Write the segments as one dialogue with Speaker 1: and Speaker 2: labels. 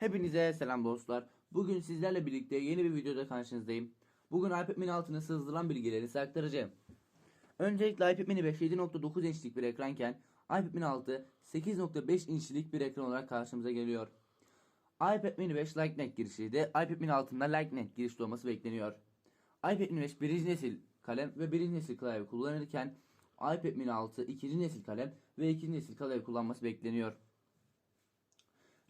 Speaker 1: Hepinize selam dostlar. Bugün sizlerle birlikte yeni bir videoda karşınızdayım. Bugün iPad mini altına sızdıran bilgileri size aktaracağım. Öncelikle iPad mini 5 7.9 inçlik bir ekranken iPad mini 6 8.5 inçlik bir ekran olarak karşımıza geliyor. iPad mini 5 Lightning girişiydi. iPad mini 6'da Lightning girişli olması bekleniyor. iPad mini 5 birinci nesil kalem ve birinci nesil klavye kullanırken iPad mini 6 ikinci nesil kalem ve ikinci nesil klavye kullanması bekleniyor.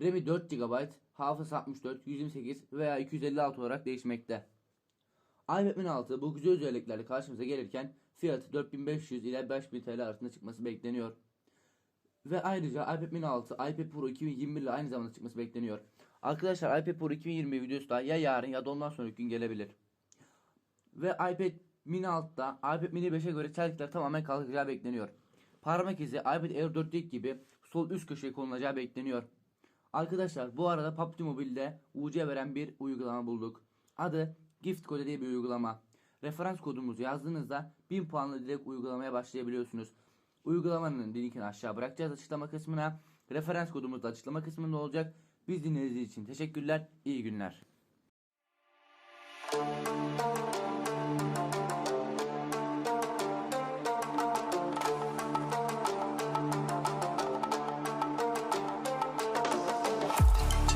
Speaker 1: RAM'i 4 GB, hafızası 64, 128 veya 256 olarak değişmekte. iPad mini 6 bu güzel özelliklerle karşımıza gelirken fiyatı 4500 ile 5000 TL arasında çıkması bekleniyor. Ve ayrıca iPad mini 6, iPad Pro 2021 ile aynı zamanda çıkması bekleniyor. Arkadaşlar iPad Pro 2020 videosu da ya yarın ya da ondan sonraki gün gelebilir. Ve iPad mini 6'da iPad mini 5'e göre çeltikler tamamen kalkacağı bekleniyor. Parmak izi iPad Air 4 ilk gibi sol üst köşeye konulacağı bekleniyor. Arkadaşlar bu arada PUBG Mobile'de UC veren bir uygulama bulduk. Adı Gift Code diye bir uygulama. Referans kodumuzu yazdığınızda 1000 puanla direkt uygulamaya başlayabiliyorsunuz. Uygulamanın linkini aşağı bırakacağız açıklama kısmına. Referans kodumuz da açıklama kısmında olacak. Biz dinlediğiniz için teşekkürler. İyi günler.